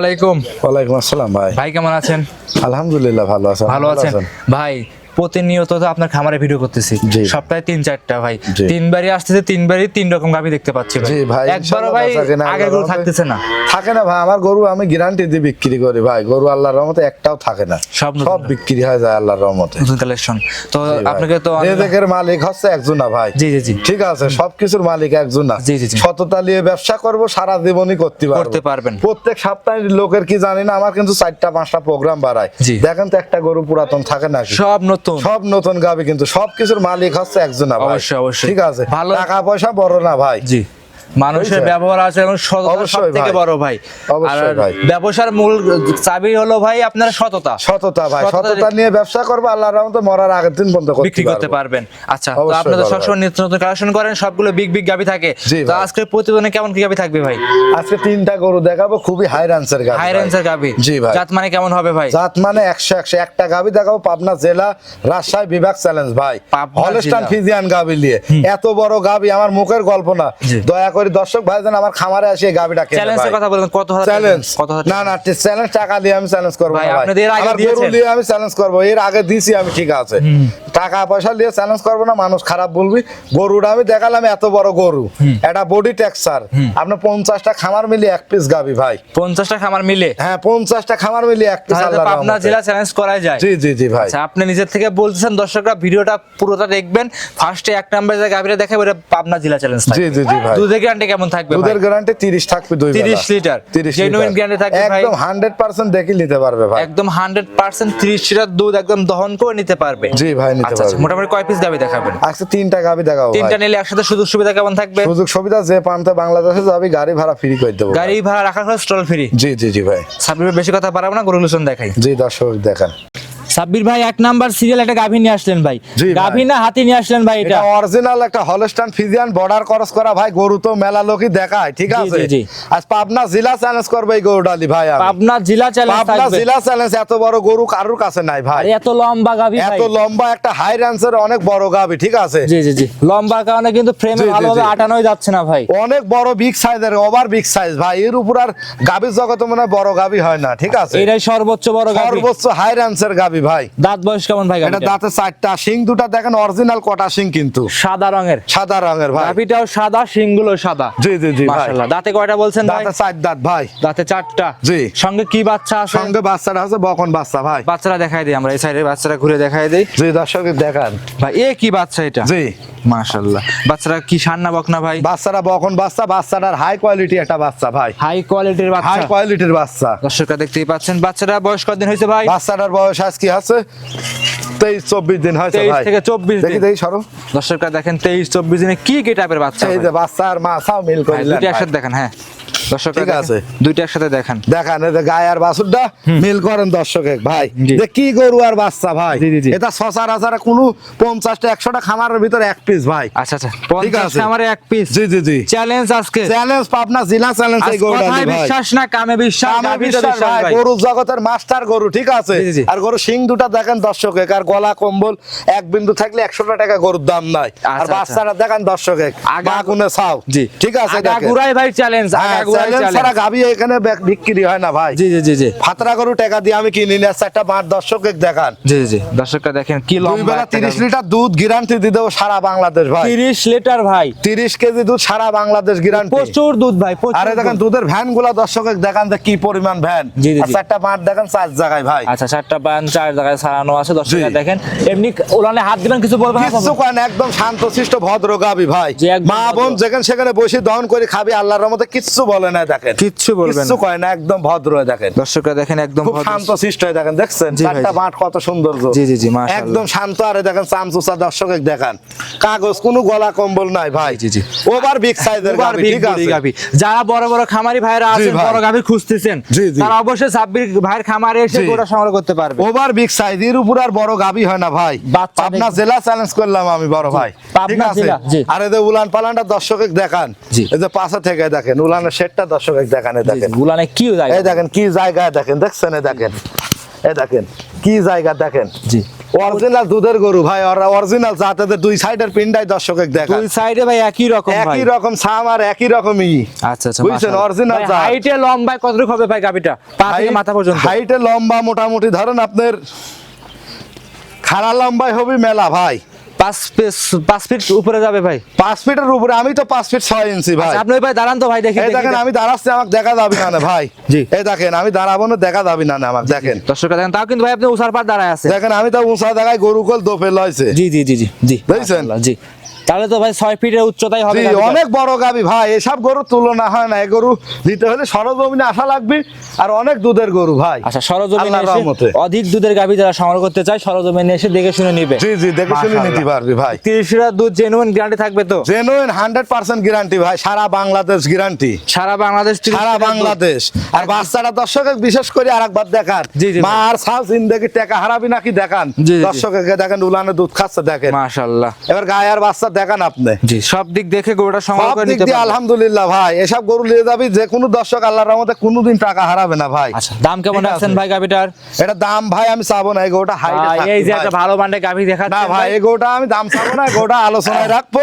আলাইকুম। ওয়ালাইকুম আসসালাম ভাই। ভাই কেমন আছেন? আলহামদুলিল্লাহ ভালো আছেন ভালো আছেন? ভাই প্রতিনিয়ত তো আপনার খামারে ভিডিও করতেছি। সপ্তাহে তিন চারটা ভাই। তিনবারই আসতেছে তিনবারই তিন রকম গাভি দেখতে পাচ্ছি ভাই। একবারও ভাই আগের আল্লাহর থাকতেছে না। থাকে না ভাই আমার গরু আমি গ্যারান্টি দিয়ে বিক্রি করি ভাই। গরু আল্লাহর রহমতে একটাও থাকে না। সব সব বিক্রি হয়ে যায় আল্লাহর রহমতে। নতুন কালেকশন তো আপনাকে তো দেখের মালিক হচ্ছে একজন না ভাই। জি জি জি। ঠিক আছে সবকিছুর মালিক একজন না। জি, জি, জি। সততা নিয়ে ব্যবসা করব সারা জীবনই করতে পারব। করতে পারবেন। প্রত্যেক সপ্তাহে লোকের কি জানি না আমার কিন্তু চারটা পাঁচটা প্রোগ্রাম বাড়ায়। দেখেন তো একটা গরু পুরাতন থাকে না। সব নতুন সব নতুন গাবি কিন্তু সবকিছুর মালিক হচ্ছে একজন অবশ্যই, অবশ্যই। ঠিক আছে? টাকা পয়সা বড় না ভাই। জি। মানুষের ব্যবহার আছে এবং সব থেকে বড় ভাই। ব্যবসার মূল চাবি হলো ভাই আপনার সততা। সততা ভাই। সততা নিয়ে ব্যবসা করব আল্লাহর রহমতে মরার আগের দিন বন্ধ করতে বিক্রি করতে পারবেন। আচ্ছা তো আপনাদের সবসময় নিত্য নতুন কালেকশন করেন সবগুলো বিগ বিগ গাবি থাকে। তো ভাই। আজকের প্রতিবেদনে কেমন কি গাবি থাকবে ভাই? আজকে তিনটা গরু দেখাবো খুবই হাই রান্সের গাবি হাই। রেঞ্জের গাবি। জি ভাই। জাত মানে কেমন হবে ভাই? জাত মানে একশো একশো। একটা গাবি দেখাবো পাবনা জেলা রাজশাহী বিভাগ চ্যালেঞ্জ ভাই। হলস্টান ফিজিয়ান গাবি নিয়ে। এত বড় গাবি আমার মুখের গল্প না। দয়া করে দর্শক ভাই যেন আমার খামারে আসে গাবিটা কেনে চ্যালেঞ্জের কথা বলেন কত হাজার চ্যালেঞ্জ কত হাজার না না চ্যালেঞ্জ টাকা দিয়ে আমি চ্যালেঞ্জ করব ভাই, আপনাদের আগে দিয়েছেন? দিয়ে আমি চ্যালেঞ্জ করব এর আগে দিছি আমি ঠিক আছে। টাকা পয়সা দিয়ে চ্যালেঞ্জ করব না মানুষ খারাপ বলবি। গরুটা আমি দেখালাম এত বড় গরু। এটা বডি টেক্সার আপনার পঞ্চাশটা খামার মিলিয়ে এক পিস গাবি ভাই। পঞ্চাশটা খামার মিলে হ্যাঁ পঞ্চাশটা খামার মিলিয়ে এক পিস আল্লাহর পাবনা জেলা চ্যালেঞ্জ করাই যায়। জি জি জি ভাই। আচ্ছা আপনি নিজের থেকে বলতেছেন দর্শকরা ভিডিওটা পুরোটা দেখবেন। ফার্স্টে এক নাম্বার যে গাবিটা দেখাবে পাবনা জেলা চ্যালেঞ্জ জি জি জি ভাই। দুধের গ্যারান্টি কেমন থাকবে দুধের গ্যারান্টি 30 থাকবে দুই 30 লিটার। 30 Genuine guarantee থাকবে ভাই। একদম 100% দেখে নিতে পারবে ভাই। একদম হান্ড্রেড পার্সেন্ট ত্রিশ লিটার দুধ একদম দহন করে নিতে পারবে। জি ভাই নিতে আচ্ছা আচ্ছা পারবে। মোটামুটি কয় পিস গাবি দেখাবেন? আজকে তিনটা গাবি দেখাবো ভাই। তিনটা নিলে একসাথে সুযোগ সুবিধা কেমন থাকবে? সুযোগ সুবিধা যে প্রান্তে বাংলাদেশে যাবি গাড়ি ভাড়া ফ্রি করে দেবো গাড়ি ভাড়া খরচ স্টল ফ্রি জি জি জি ভাই। বেশি কথা পারাবো না গরুলুসন দেখাই। জি দর্শক দেখেন। সাব্বির ভাই এক নাম্বার সিরিয়াল একটা গাভী নিয়ে আসলেন ভাই। গাভী না হাতি নিয়ে আসলেন ভাই এটা। অরিজিনাল একটা হলস্টান ফিজিয়ান বর্ডার ক্রস করা ভাই গরু তো মেলা লোকই দেখায় ঠিক আছে। আজ পাবনা জেলা চ্যালেঞ্জ করবে এই গরুডালি ভাই পাবনা জেলা চ্যালেঞ্জ পাবনা জেলা চ্যালেঞ্জ এত বড় গরু কারুর কাছে নাই ভাই? এত লম্বা গাভী এত লম্বা একটা হাই রেঞ্জের অনেক বড় গাবি ঠিক আছে? জি জি জি। লম্বার কারণে কিন্তু ফ্রেমে ভালোভাবে আটানোই যাচ্ছে না ভাই। অনেক বড় বিগ সাইজের ওভার বিগ সাইজ ভাই এর উপর আর গাভীর জগতে মনে বড় গাভী হয় না ঠিক আছে? এটাই সর্বোচ্চ বড় গাভী। সর্বোচ্চ হাই রেঞ্জের গাবি ভাই? দাঁত বয়স কেমন ভাই এটা দাঁতে চারটা শিং দুটা দেখেন অরিজিনাল কটা শিং কিন্তু। সাদা রঙের। সাদা রঙের ভাই। গাভীটাও সাদা শিংগুলো সাদা। জি জি জি মাশাআল্লাহ। দাঁতে কয়টা বলছেন ভাই? দাঁতে চার দাঁত ভাই। দাঁতে চারটা। জি। সঙ্গে কি বাচ্চা আছে? সঙ্গে বাচ্চাটা আছে বকন বাচ্চা ভাই। বাচ্চারা দেখাই দিই আমরা এই সাইডের বাচ্চাটা ঘুরে দেখাই দেই। জি দর্শকদের দেখান। ভাই এ কি বাচ্চা এটা? জি। মাশাআল্লাহ। বাচ্চারা কি সান্না বকনা ভাই? বাচ্চারা বকন বাচ্চা বাচ্চাটার হাই কোয়ালিটি একটা বাচ্চা ভাই। হাই কোয়ালিটির হাই বাচ্চা কোয়ালিটির বাচ্চা। দর্শকরা দেখতেই পাচ্ছেন বাচ্চারা বয়স কতদিন হয়েছে ভাই? বাচ্চাটার বয়স আজ কি আছে? তেইশ চব্বিশ দিন হয়েছে তেইশ ভাই। থেকে চব্বিশ দেখি দিন। দেখি সরো। দর্শকরা দেখেন তেইশ চব্বিশ দিনে কি গেটাপের বাচ্চা এই যে বাচ্চা আর মাছাও মিল করে দুইটা একসাথে দেখেন হ্যাঁ। দর্শকরা ঠিক আছে। দুইটা একসাথে দেখেন। দেখান গায়ে আর বাছুরটা মিল করেন দর্শক ভাই। যে কি গরু আর বাচ্চা ভাই। এটা সসার আসার কোনো পঞ্চাশটা একশোটা খামারের ভিতরে এক পিস ভাই। আচ্ছা আচ্ছা। পঞ্চাশ এক পিস জি জি জি। চ্যালেঞ্জ আজকে। চ্যালেঞ্জ পাবনা জিলা চ্যালেঞ্জ এই গরুটা ভাই। বিশ্বাস না কামে বিশ্বাস গাভীতে বিশ্বাস ভাই। গরু জগতের মাস্টার গরু ঠিক আছে। আর গরু শিং দুটা দেখেন দর্শক আর গলা কম্বল এক বিন্দু থাকলে একশোটা টাকা গরুর দাম নাই আর আচ্ছা, বাচ্চারা দেখেন দর্শক এক আগা- কোনে চাও। জি। ঠিক আছে আগাগুড়াই ভাই চ্যালেঞ্জ আগাগুড়াই ছাড়া চ্যালেঞ্জ এখানে বিক্রি হয় না ভাই। জি জি জি জি। ফাতরা গরু টাকা দিয়ে আমি কিনি না চারটা পাঁচ দর্শক দেখান। জি জি দর্শকরা দেখেন কি লম্বা বেলা তিরিশ লিটার দুধ গ্যারান্টি দিয়ে দেবো সারা বাংলাদেশ ভাই। 30 লিটার ভাই। তিরিশ কেজি দুধ সারা বাংলাদেশ গ্যারান্টি প্রচুর দুধ ভাই আরে দেখেন দুধের ভ্যানগুলা দর্শক দেখান যে কি পরিমাণ ভ্যান। আর চারটা পাঁচ দেখেন চার জায়গায় ভাই। আচ্ছা চারটা পান চার জায়গায় সারানো আছে দর্শকরা দেখেন। এমনি ওলানে হাত দিবেন কিছু বলবেন কয় একদম শান্তশিষ্ট ভদ্র গাবি ভাই। মা বোন যেখানে সেখানে বসে দহন করে খাবি আল্লাহর রহমতে কিচ্ছু বলে না দেখেন। কিচ্ছু বলবেন কিচ্ছু কয় না একদম ভদ্র হয়ে দেখেন। দর্শকরা দেখেন একদম খুব ভদ্র। শান্তশিষ্ট হয়ে দেখেন দেখছেন? চারটা মাঠ কত সুন্দর জি, জি, জি, মাশাআল্লাহ। একদম শান্ত আরে দেখেন চামচুচা দর্শক দেখান। কাগজ কোনো গলা কম্বল নাই ভাই। জি, জি। ওভার বিগ সাইজের গাবি ঠিক আছে? গাভী। যারা বড় বড় খামারি ভাইরা আছেন। বড় গাভী খুঁজতেছেন। তারা অবশ্যই সাব্বির ভাইয়ের খামারে এসে গোটা সংগ্রহ করতে পারবে। ওভার বিগ সাইজ এর উপর আর বড় গাবি হয় না ভাই। পাবনা জেলা চ্যালেঞ্জ করলাম আমি বড় ভাই। পাবনা জেলা, আর এদের উলান পালানটা দর্শকে দেখান। জি। এই যে পাশে থেকে দেখেন উলানের শেডটা দর্শকে দেখান দেখেন। গুলানে কি জায়গা? এই দেখেন কি জায়গায় দেখেন দেখছেন দেখেন? এই দেখেন কি জায়গা দেখেন? জি। অরিজিনাল দুধের গরু ভাই অরিজিনাল যাতে দুই সাইডের পিন্ডাই দর্শকের দেখা দুই সাইডে ভাই একই রকম একই রকম সাম আর একই রকমই। আচ্ছা আচ্ছা বুঝছেন, original জাত। হাইটে লম্বায় কতটুকু হবে ভাই গাবিটা পা থেকে মাথা পর্যন্ত। হাইটে লম্বা মোটামুটি ধরেন আপনার খাড়া লম্বাই হবে মেলা ভাই। পাঁচ পিস- পাঁচ ফিট উপরে যাবে ভাই। পাঁচ ফিটের উপরে আমি তো পাঁচ ফিট ছয় ইঞ্চি ভাই। আচ্ছা, আপনি ভাই দাঁড়ান তো ভাই দেখি এই দেখেন আমি দাঁড়াচ্ছি আমাকে দেখা যাবে না ভাই। জি। এই দেখেন আমি দাঁড়াবো না দেখা যাবে না আমাকে দেখেন। দর্শকরা দেখেন তাও কিন্তু ভাই আপনি উষার পার দাঁড়ায় আছে। দেখেন আমি তো উঁচা জায়গায় গরু কল দোপে লইছে। জি জি জি জি জি। বুঝছেন? জি। তাহলে তো ভাই ছয় ফিটের উচ্চতাই হবে অনেক বড় গাবি ভাই এসব গরুর তুলনা হয় না এ গরু দিতে হলে সরজমিনে আসা লাগবে আর অনেক দুধের গরু ভাই। আচ্ছা সরজমিনে এসে অধিক দুধের গাভী যারা সংগ্রহ করতে চায় সরজমিনে এসে দেখে শুনে নিবে। জি জি দেখে শুনে নিতে পারবি ভাই। তিরিশ লিটার দুধ জেনুইন গ্যারান্টি থাকবে তো? জেনুইন হান্ড্রেড পার্সেন্ট গ্যারান্টি ভাই সারা বাংলাদেশ গ্যারান্টি সারা বাংলাদেশ সারা বাংলাদেশ। আর বাচ্চারা দর্শক বিশেষ করে আর একবার দেখান। জি, জি, মা আর সাল জিন্দগি টাকা হারাবি নাকি দেখান। দর্শককে দেখেন উলানে দুধ খাচ্ছে দেখেন। মাশাআল্লাহ। এবার গায়ে আর বাচ্চা দেখান আপনি। জি সব দিক দেখে গরুটা সংগ্রহ করে নিতে দিয়ে আলহামদুলিল্লাহ ভাই এসব গরু নিয়ে যাবি যে কোনো দর্শক আল্লাহর রহমতে কোনোদিন টাকা হারাবে না ভাই। আচ্ছা দাম কেমন ঠিক রাখছেন আছে। ভাই গাভীটার? এটা দাম ভাই আমি চাবো না এই গরুটা হাই এই যে একটা ভালো বান্ডে গাভী দেখা না ভাই এই গরুটা আমি দাম চাবো না গরুটা আলোচনায় রাখব।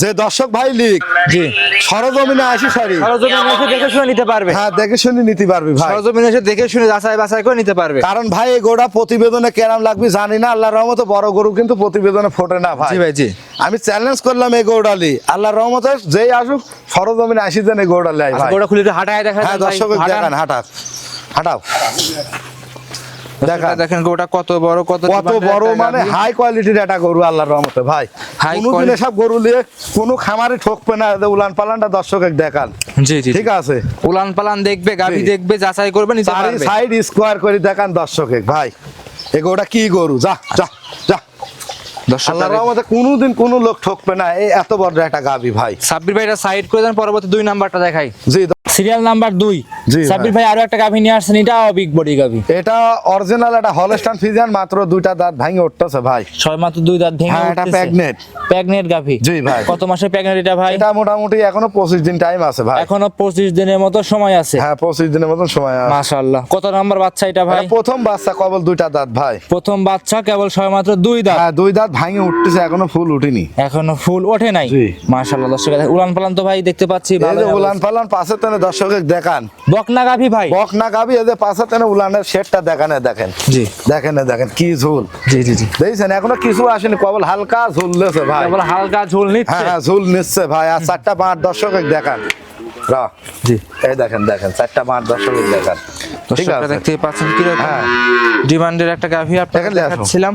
যে দর্শক ভাই লিখ জি। সরজমিনে আসি সরি। সরজমিনে এসে দেখে শুনে নিতে পারবে। হ্যাঁ দেখে শুনে নিতে পারবে ভাই। সরজমিনে এসে দেখে শুনে যাচাই বাছাই করে নিতে পারবে। কারণ ভাই এই গোটা প্রতিবেদনে কেরাম লাগবে জানি না আল্লাহর রহমতে বড় গরু কিন্তু প্রতিবেদনে ফোটে না ভাই। জি ভাই জি। আমি চ্যালেঞ্জ করলাম এই গৌড়ালি। আল্লাহর রহমতে যেই আসুক সরজমিনে আসি দেন এই গৌড়ালি আই আচ্ছা খুলে হাঁটায় দেখা হ্যাঁ দর্শক। দেখান হাঁটাও হাঁটাও। দর্শকরা দেখান। কত বড় কত কত বড় মানে হাই কোয়ালিটির একটা গরু আল্লাহর রহমতে ভাই। কোনোদিন এসব গরু নিয়ে কোনো খামারে ঠকবে না উলান পালানটা দর্শক দেখান। জি জি ঠিক আছে? উলান পালান দেখবে গাভী দেখবে যাচাই করবে নিতে পারবে। সাইড স্কোয়ার করে দেখান দর্শক ভাই। এই গরুটা কি গরু? যা যা যা। আল্লাহর রহমতে কোনোদিন কোনো লোক ঠকবে না। এই এত বড় একটা গাবি ভাই। সাব্বির ভাই এটা সাইড করে দেন পরবর্তী দুই নাম্বারটা দেখাই। জি সিরিয়াল নাম্বার দুই। সাব্বির ভাই আরও একটা গাভী নিয়ে আসছেন এটা বিগ বডি গাভী। এটা অরিজিনাল একটা হলস্টান ফিজিয়ান মাত্র দুইটা দাঁত ভাঙে উঠতেছে ভাই। ছয় মাত্র দুই দাঁত ভেঙে হ্যাঁ, এটা। প্যাগনেট গাভী। জি, ভাই। কত মাসের প্যাগনেট এটা ভাই? এটা মোটামুটি এখনও পঁচিশ দিন টাইম আছে ভাই। এখনও পঁচিশ দিনের মতো সময় আছে। হ্যাঁ পঁচিশ দিনের মতো সময় আছে। মাশাআল্লাহ। কত নাম্বার বাচ্চা এটা ভাই? প্রথম বাচ্চা কেবল দুইটা দাঁত ভাই। প্রথম বাচ্চা কেবল ছয় মাত্র দুই দাঁত। হ্যাঁ দুই দাঁত ভাঙে উঠতেছে এখনও ফুল উঠেনি। এখনও ফুল ওঠে নাই। মাশাআল্লাহ দর্শক উলান পালান তো ভাই দেখতে পাচ্ছি ভালো উলান পালান পাশে তেনে দর্শকের দেখান। বকনা গাভী ভাই। বক না গাবি এদের পাশে তেনে উলানের শেডটা দেখানে দেখেন। জি। দেখেন না দেখেন কি ঝুল। জি জি জি। দেখছেন এখনও কিছু আসেনি কবল হালকা ঝুললেছে ভাই। কেবল হালকা ঝোল নিচ্ছে। হ্যাঁ হ্যাঁ ঝুল নিচ্ছে ভাই আর চারটা পাঁচ দর্শকের দেখান। র। জি। এই দেখেন দেখেন চারটা পাঁচ দর্শকের দেখান। ঠিক আছে? দেখতে পাচ্ছেন কি হ্যাঁ। ডিমান্ডের একটা গাভী আপনাকে দেখাচ্ছিলাম।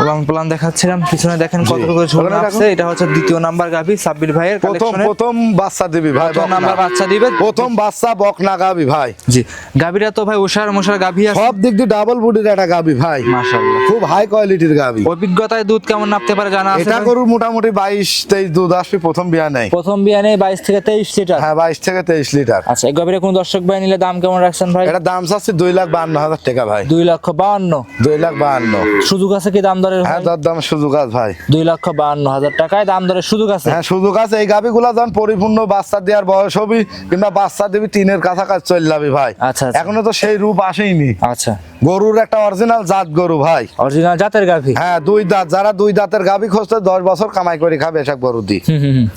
উলান পালান দেখাচ্ছিলাম পিছনে দেখেন কতটুকু ঝোল ওখানে আছে এটা হচ্ছে দ্বিতীয় নাম্বার গাভী সাব্বির ভাইয়ের প্রথম প্রথম বাচ্চা দিবি ভাই প্রথম নাম্বার বাচ্চা দিবে। প্রথম বাচ্চা বক না গাবি ভাই। জি গাভীরা তো ভাই উষার মশার গাভী আছে। সব দিক দিয়ে ডাবল বডির একটা গাবি ভাই। মাশাআল্লাহ। খুব হাই কোয়ালিটির গাবি অভিজ্ঞতায় দুধ কেমন নাপতে পারে জানা আছে এটা গরুর মোটামুটি বাইশ তেইশ দুধ আসবে প্রথম বিয়া নেই। প্রথম বিয়ানে বাইশ থেকে তেইশ লিটার? হ্যাঁ বাইশ থেকে তেইশ লিটার। আচ্ছা এই গাভীরা কোন দর্শক ভাই নিলে দাম কেমন রাখছেন ভাই? এটা দাম চাচ্ছি দুই লাখ বান্ন হাজার টাকা ভাই। দুই লক্ষ বাউন্ন দুই লাখ বাহান্ন। সুযোগ আছে কি দাম দরের হ্যাঁ ভাই? দাম সুযোগ আছে ভাই। দুই লক্ষ বাউন্ন হাজার টাকায় দাম দরের সুযোগ আছে? হ্যাঁ সুযোগ আছে। এই গাভি গুলা যখন পরিপূর্ণ বাচ্চা দেওয়ার বয়স হবি কিংবা বাচ্চা দিবি তিনের কাছাকাছি চলে যাবি ভাই। আচ্ছা, আচ্ছা। এখনও তো সেই রূপ আসেনি আচ্ছা। গরুর একটা অরিজিনাল জাত গরু ভাই। অরিজিনাল জাতের গাভী? হ্যাঁ দুই দাঁত। যারা দুই দাঁতের গাভি খুঁজতে দশ বছর কামাই করে খাবে এসব গরু দি।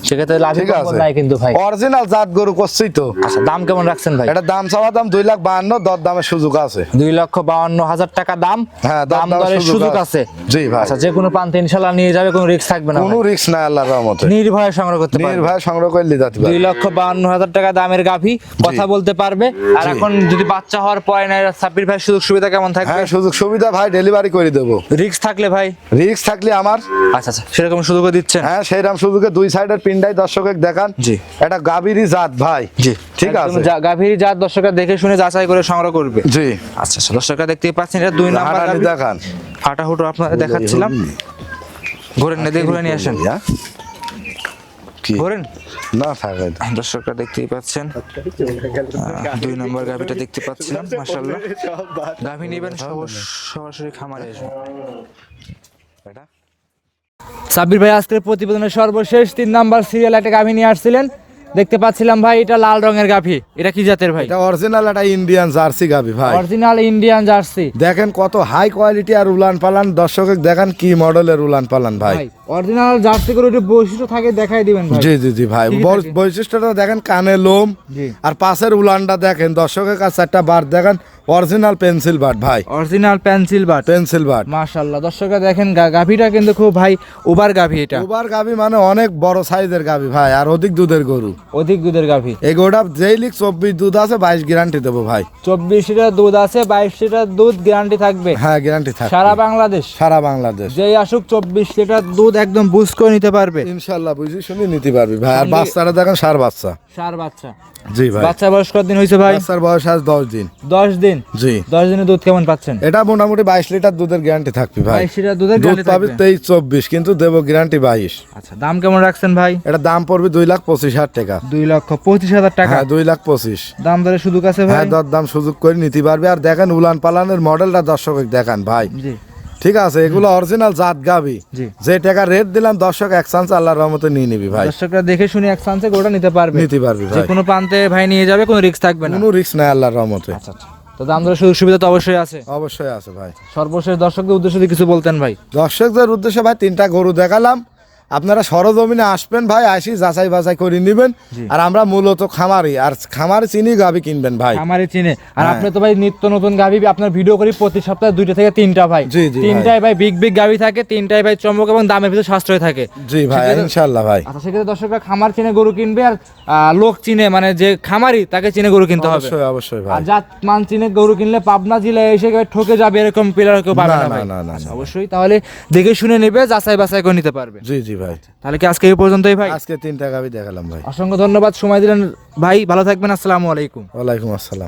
সেক্ষেত্রে আছে। নাই কিন্তু ভাই। অরিজিনাল জাত গরু করছি তো। আচ্ছা দাম কেমন রাখছেন ভাই? এটা দাম চাওয়া দাম দুই লাখ বাহান্ন দর দামের সুযোগ আছে। দুই লক্ষ বাউন্ন হাজার টাকা দাম। হ্যাঁ, দাম দরের সুযোগ আছে। আছে জি ভাই। আচ্ছা যে কোনো প্রান্তে নিয়ে যাবে কোনো রিস্ক থাকবে না কোনো রিস্ক নাই আল্লাহর রহমতে। নির্ভয়ে সংগ্রহ করতে পারবে। নির্ভয় সংগ্রহ লক্ষ হাজার টাকা দামের গাভী কথা বলতে পারবে। আর এখন যদি বাচ্চা হওয়ার পরে না সাব্বির ভাই সুযোগ সুবিধা কেমন থাকবে? হ্যাঁ সুযোগ সুবিধা ভাই ডেলিভারি করে দেবো। রিস্ক থাকলে ভাই? রিস্ক থাকলে আমার। আচ্ছা আচ্ছা সেরকম সুযোগও দিচ্ছেন? হ্যাঁ সুযোগে দুই সাইডের দর্শকের দেখান। জি। এটা গাভীরই জাত ভাই। জি। ঠিক আছে। গাভীর জাত দর্শকরা দেখে শুনে যাচাই করে সংগ্রহ করবে। জি। আচ্ছা আচ্ছা দর্শকরা দেখতে পাচ্ছেন এটা দুই নাম্বার দেখান। হাঁটাহুটো আপনাদের দেখাচ্ছিলাম। ঘুরেন না দিয়ে ঘুরে নিয়ে আসেন। হ্যাঁ? কি? ঘুরেন? না থাকে দর্শকরা দেখতেই পাচ্ছেন। দুই নম্বর গাভিটা দেখতে পাচ্ছিলাম মাশাআল্লাহ। গাভি নেবেন সরাসরি খামারে আসবেন। সাব্বির ভাই আজকের প্রতিবেদনের সর্বশেষ তিন নাম্বার সিরিয়াল একটা গাভি নিয়ে আসছিলেন। দেখতে পাচ্ছিলাম ভাই এটা লাল রঙের গাভি। এটা কি জাতের ভাই? এটা অরিজিনাল এটা ইন্ডিয়ান জার্সি গাভি ভাই। অরিজিনাল ইন্ডিয়ান জার্সি দেখেন কত হাই কোয়ালিটি আর উলান পালান দর্শক দেখেন কি মডেলের উলান পালান ভাই অরিজিনাল জার্সি করে একটু বৈশিষ্ট্য থাকে দেখাই দিবেন ভাই। জি জি জি ভাই? বৈশিষ্ট্যটা দেখেন কানে লোম আর পাশের উলানটা দেখেন। দর্শকের কাছে একটা বার দেখেন। অরিজিনাল পেন্সিল বাট ভাই। Original pencil but pencil but মাশাআল্লাহ দর্শকরা দেখেন গাভীটা কিন্তু খুব ভাই ওভার গাভী এটা। ওবার গাবি মানে অনেক বড় সাইজের গাবি ভাই আর অধিক দুধের গরু। অধিক দুধের গাভী। এই গরুটা যেই লিখ চব্বিশ দুধ আছে বাইশ গ্যারান্টি দেবো ভাই। চব্বিশ লিটার দুধ আছে বাইশ লিটার দুধ গ্যারান্টি থাকবে। হ্যাঁ গ্যারান্টি থাকবে। সারা বাংলাদেশ। সারা বাংলাদেশ। যেই আসুক চব্বিশ লিটার দুধ একদম বুঝ করে নিতে পারবে। ইনশাল্লাহ বুঝি শুনি নিতে পারবে ভাই। আর বাচ্চাটা দেখেন সার বাচ্চা। সার বাচ্চা। জি ভাই। বাচ্চা বয়স কতদিন হয়েছে ভাই? বাচ্চার বয়স আজ দশ দিন। দশ দিন? জি। দশ দিনে দুধ কেমন পাচ্ছেন? এটা মোটামুটি বাইশ লিটার দুধের গ্যারান্টি থাকবি ভাই। বাইশ লিটার দুধের দুধ পাবি তেইশ চব্বিশ কিন্তু দেবো গ্যারান্টি বাইশ। আচ্ছা দাম কেমন রাখছেন ভাই? এটা দাম পড়বে দুই লাখ পঁচিশ হাজার টাকা। দুই লক্ষ পঁচিশ হাজার টাকা? হ্যাঁ দুই লাখ পঁচিশ। দাম দরে সুযোগ আছে ভাই? হ্যাঁ দর দাম সুযোগ করে নিতে পারবে। আর দেখেন উলান পালানের মডেলটা দর্শক দেখান ভাই। জি। ঠিক আছে এগুলো অরিজিনাল জাত গাবি। যে টাকা রেট দিলাম দর্শক এক চান্স আল্লাহর রহমতে নিয়ে নিবি ভাই। দর্শকরা দেখে শুনে এক চান্সে গোটা নিতে পারবে। নিতে পারবে যে কোনো প্রান্তে ভাই নিয়ে যাবে কোনো রিস্ক থাকবে না। কোনো রিস্ক নাই আল্লাহর রহমতে। আচ্ছা আচ্ছা। তো দাম দরে সুযোগ সুবিধা তো অবশ্যই আছে। অবশ্যই আছে ভাই। সর্বশেষ দর্শকদের উদ্দেশ্যে কিছু বলতেন ভাই। দর্শকদের উদ্দেশ্যে ভাই তিনটা গরু দেখালাম। আপনারা সরজমিনে আসবেন ভাই আসি যাচাই বাছাই করে নিবেন। আর আমরা মূলত খামারি আর খামারি চিনি গাবি কিনবেন ভাই। আমারই চিনে। আর হ্যাঁ। আপনি তো ভাই নিত্য নতুন গাভি আপনার ভিডিও করি প্রতি সপ্তাহে দুইটা থেকে তিনটা ভাই। তিনটায় ভাই। বিগ বিগ গাভি থাকে তিনটায় ভাই চমক এবং দামের ভিতরে সাশ্রয় থাকে। জি ভাই ইনশাল্লাহ ভাই। আচ্ছা সেক্ষেত্রে দর্শকরা খামার চিনে গরু কিনবে আর লোক চিনে মানে যে খামারি তাকে চিনে গরু কিনতে হবে। অবশ্যই অবশ্যই ভাই। আর জাত মান চিনে গরু কিনলে পাবনা জেলায় এসে ঠকে যাবে এরকম পিলার কেউ পাবে। না, না, আচ্ছা, না। অবশ্যই তাহলে দেখে শুনে নেবে যাচাই বাছাই করে নিতে পারবে। জি জি ভাই। তাহলে কি আজকে এই পর্যন্তই ভাই? আজকে তিনটা গাবি দেখালাম ভাই। অসংখ্য ধন্যবাদ সময় দিলেন। ভাই ভালো থাকবেন আসসালামু আলাইকুম। ওয়ালাইকুম আসসালাম।